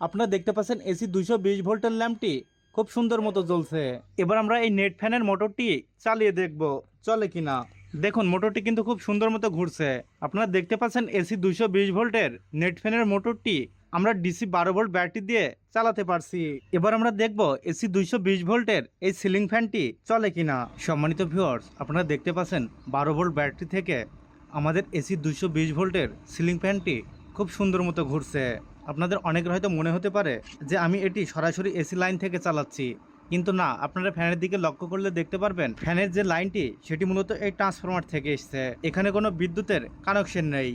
আপনারা দেখতে পাচ্ছেন এসি দুইশো বিশ ভোল্টের ল্যাম্পটি খুব সুন্দর মতো জ্বলছে। এবার আমরা এই নেট ফ্যানের মোটরটি চালিয়ে দেখব, চলে কিনা। দেখুন, মোটরটি কিন্তু খুব সুন্দর মতো ঘুরছে। আপনারা দেখতে পাচ্ছেন এসি দুইশো বিশ ভোল্টের নেট ফ্যানের মোটরটি আমরা ডিসি বারো ভোল্ট ব্যাটারি দিয়ে চালাতে পারছি। এবার আমরা দেখব এসি দুইশো বিশ ভোল্টের এই সিলিং ফ্যানটি চলে কিনা। সম্মানিত ভিউয়ার্স, আপনারা দেখতে পাচ্ছেন বারো ভোল্ট ব্যাটারি থেকে আমাদের এসি দুইশো বিশ ভোল্টের সিলিং ফ্যানটি খুব সুন্দর মতো ঘুরছে। আপনাদের অনেকের হয়তো মনে হতে পারে যে আমি এটি সরাসরি এসি লাইন থেকে চালাচ্ছি। কিন্তু না, আপনারা ফ্যানের দিকে লক্ষ্য করলে দেখতে পারবেন, ফ্যানের যে লাইনটি, সেটি মূলত এই ট্রান্সফরমার থেকে এসছে। এখানে কোনো বিদ্যুতের কানেকশন নেই।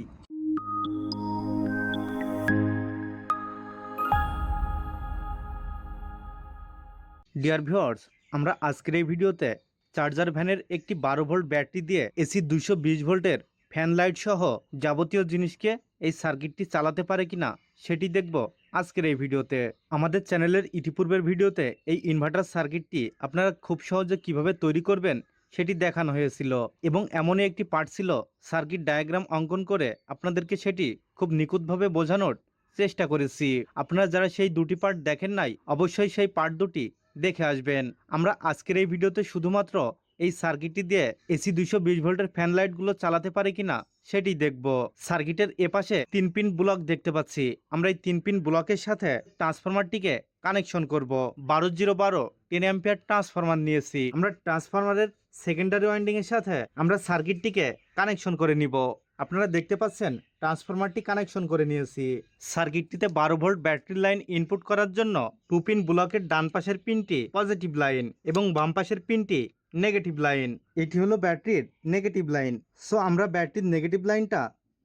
ডিয়ার ভিউয়ার্স, আমরা আজকের এই ভিডিওতে চার্জার ভ্যানের একটি বারো ভোল্ট ব্যাটারি দিয়ে এসি দুইশো বিশ ভোল্টের ফ্যান লাইট সহ যাবতীয় জিনিসকে এই সার্কিটটি চালাতে পারে কিনা সেটি দেখব আজকের এই ভিডিওতে। আমাদের চ্যানেলের ইতিপূর্বের ভিডিওতে এই ইনভার্টার সার্কিটটি আপনারা খুব সহজে কীভাবে তৈরি করবেন সেটি দেখানো হয়েছিল এবং এমনই একটি পার্ট ছিল সার্কিট ডায়াগ্রাম অঙ্কন করে আপনাদেরকে সেটি খুব নিখুঁতভাবে বোঝানোর চেষ্টা করেছি। আপনারা যারা সেই দুটি পার্ট দেখেন নাই, অবশ্যই সেই পার্ট দুটি দেখে আসবেন। আমরা আজকের এই ভিডিওতে শুধুমাত্র এই সার্কিটটি দিয়ে এসি দুইশো বিশ ভোল্টের ফ্যান লাইটগুলো চালাতে পারে কিনা সেটি দেখব। সার্কিটের এপাশে তিন পিন ব্লক দেখতে পাচ্ছি। আমরা এই তিন পিন ব্লকের সাথে ট্রান্সফরমারটিকে কানেকশন করব। বারো জিরো বারো টেন অ্যাম্পিয়ার ট্রান্সফরমার নিয়েছি। আমরা ট্রান্সফরমারের সেকেন্ডারি ওয়াইন্ডিং এর সাথে আমরা সার্কিটটিকে কানেকশন করে নিব। আপনারা দেখতে পাচ্ছেন, ট্রান্সফরমারটি কানেকশন করে নিয়েছি। সার্কিটটিতে বারো ভোল্ট ব্যাটারি লাইন ইনপুট করার জন্য টু পিন ব্লকের ডান পাশের পিনটি পজিটিভ লাইন এবং বাম পাশের পিনটি নেগেটিভ লাইন এটি হলো ব্যাটারির নেগেটিভ লাইন সো আমরা ব্যাটারির নেগেটিভ লাইনটা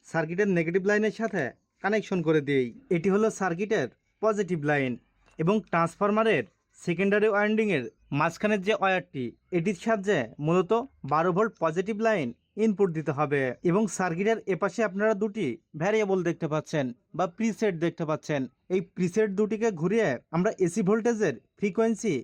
সার্কিটের নেগেটিভ লাইনের সাথে কানেকশন করে দিই। এটি হলো সার্কিটের পজিটিভ লাইন এবং ট্রান্সফরমারের সেকেন্ডারি ওয়াইন্ডিংয়ের মাঝখানের যে ওয়্যারটি এটির সাহায্যে মূলত বারো ভোল্ট পজিটিভ লাইন ইনপুট দিতে হবে। এবং সার্কিটের এপাশে আপনারা দুটি ভ্যারিয়েবল দেখতে পাচ্ছেন বা প্রিসেট দেখতে পাচ্ছেন। এই প্রিসেট দুটিকে ঘুরিয়ে আমরা এসি ভোল্টেজের ফ্রিকোয়েন্সি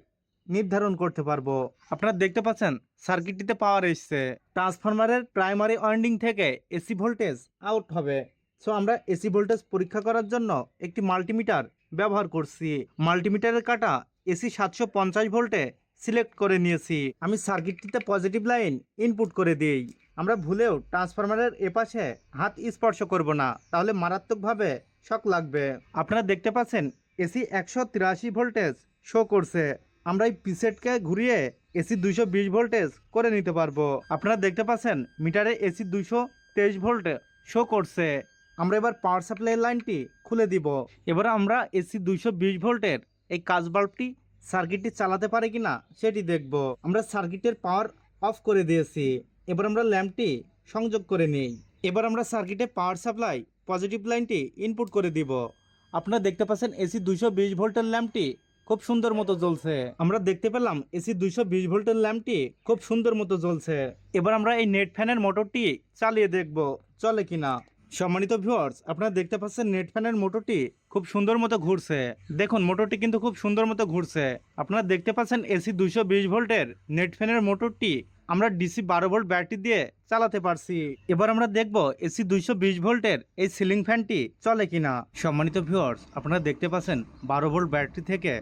নির্ধারণ করতে পারব। আপনারা দেখতে পাচ্ছেন, সার্কিটটিতে পাওয়ার এসছে। ট্রান্সফরমারের প্রাইমারি ওয়াইন্ডিং থেকে এসি ভোল্টেজ আউট হবে। সো আমরা এসি ভোল্টেজ পরীক্ষা করার জন্য একটি মাল্টিমিটার ব্যবহার করছি। মাল্টিমিটারের কাটা এসি সাতশো পঞ্চাশ ভোল্টে সিলেক্ট করে নিয়েছি। আমি সার্কিটটিতে পজিটিভ লাইন ইনপুট করে দিই। আমরা ভুলেও ট্রান্সফরমারের এপাশে হাত স্পর্শ করব না, তাহলে মারাত্মকভাবে শক লাগবে। আপনারা দেখতে পাচ্ছেন এসি একশো তিরাশি ভোল্টেজ শো করছে। আমরা এই পিসেটকে ঘুরিয়ে এসি দুইশো বিশ ভোল্টেজ করে নিতে পারব। আপনারা দেখতে পাচ্ছেন, মিটারে এসি দুইশো তেইশ ভোল্ট শো করছে। আমরা এবার পাওয়ার সাপ্লাই লাইনটি খুলে দিব। এবার আমরা এসি দুইশো বিশ ভোল্টের এই কাজ বাল্বটি সার্কিটটি চালাতে পারে কি না সেটি দেখব। আমরা সার্কিটের পাওয়ার অফ করে দিয়েছি। এবার আমরা ল্যাম্পটি সংযোগ করে নিই। এবার আমরা সার্কিটে পাওয়ার সাপ্লাই পজিটিভ লাইনটি ইনপুট করে দিব। আপনারা দেখতে পাচ্ছেন, এসি দুইশো বিশ ভোল্টের ল্যাম্পটি খুব সুন্দর মতো জ্বলছে। আমরা দেখতে পেলাম এসি দুইশো বিশ ভোল্টের ল্যাম্পটি খুব সুন্দর মতো জ্বলছে। এবার আমরা এই নেট ফ্যানের মোটরটি চালিয়ে দেখব, চলে কিনা। সম্মানিত ভিউয়ার্স আপনারা দেখতে পাচ্ছেন নেট ফ্যানের মোটরটি খুব সুন্দর মতো ঘুরছে। দেখুন, মোটরটি কিন্তু খুব সুন্দর মতো ঘুরছে। আপনারা দেখতে পাচ্ছেন এসি দুইশো বিশ ভোল্টের নেট ফ্যানের মোটরটি আমরা ডিসি বারো ভোল্ট ব্যাটারি দিয়ে চালাতে পারছি। এবার আমরা দেখব এসি দুইশো বিশ ভোল্টের এই সিলিং ফ্যানটি চলে কিনা। সম্মানিত ভিউয়ার্স, আপনারা দেখতে পাচ্ছেন বারো ভোল্ট ব্যাটারি থেকে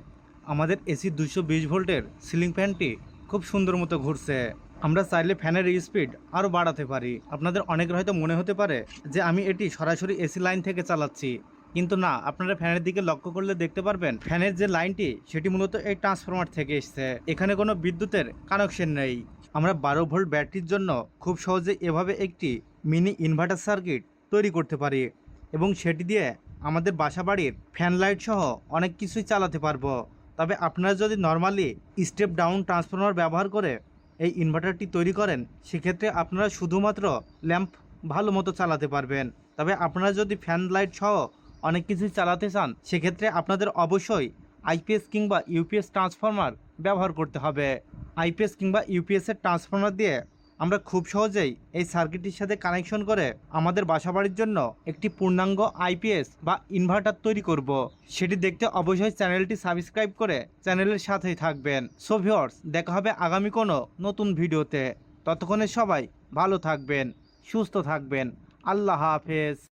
আমাদের এসি দুইশো বিশ ভোল্টের সিলিং ফ্যানটি খুব সুন্দর মতো ঘুরছে। আমরা চাইলে ফ্যানের স্পিড আরও বাড়াতে পারি। আপনাদের অনেকের হয়তো মনে হতে পারে যে আমি এটি সরাসরি এসি লাইন থেকে চালাচ্ছি। কিন্তু না, আপনারা ফ্যানের দিকে লক্ষ্য করলে দেখতে পারবেন ফ্যানের যে লাইনটি, সেটি মূলত এই ট্রান্সফরমার থেকে এসছে। এখানে কোনো বিদ্যুতের কানেকশন নেই। আমরা বারো ভোল্ট ব্যাটারির জন্য খুব সহজে এভাবে একটি মিনি ইনভার্টার সার্কিট তৈরি করতে পারি এবং সেটি দিয়ে আমাদের বাসা বাড়ির ফ্যান লাইট সহ অনেক কিছুই চালাতে পারব। তবে আপনারা যদি নর্মালি স্টেপ ডাউন ট্রান্সফরমার ব্যবহার করে এই ইনভার্টারটি তৈরি করেন, সেক্ষেত্রে আপনারা শুধুমাত্র ল্যাম্প ভালো মতো চালাতে পারবেন। তবে আপনারা যদি ফ্যান লাইট সহ অনেক কিছুই চালাতে চান, সেক্ষেত্রে আপনাদের অবশ্যই আইপিএস কিংবা ইউপিএস ট্রান্সফরমার ব্যবহার করতে হবে। আইপিএস কিংবা ইউপিএসের ট্রান্সফরমার দিয়ে আমরা খুব সহজেই এই সার্কিটটির সাথে কানেকশন করে আমাদের বাসাবাড়ির জন্য একটি পূর্ণাঙ্গ আইপিএস বা ইনভার্টার তৈরি করব। সেটি দেখতে অবশ্যই চ্যানেলটি সাবস্ক্রাইব করে চ্যানেলের সাথেই থাকবেন। সো ভিউয়ার্স দেখা হবে আগামী কোনো নতুন ভিডিওতে। ততক্ষণে সবাই ভালো থাকবেন, সুস্থ থাকবেন। আল্লাহ হাফেজ।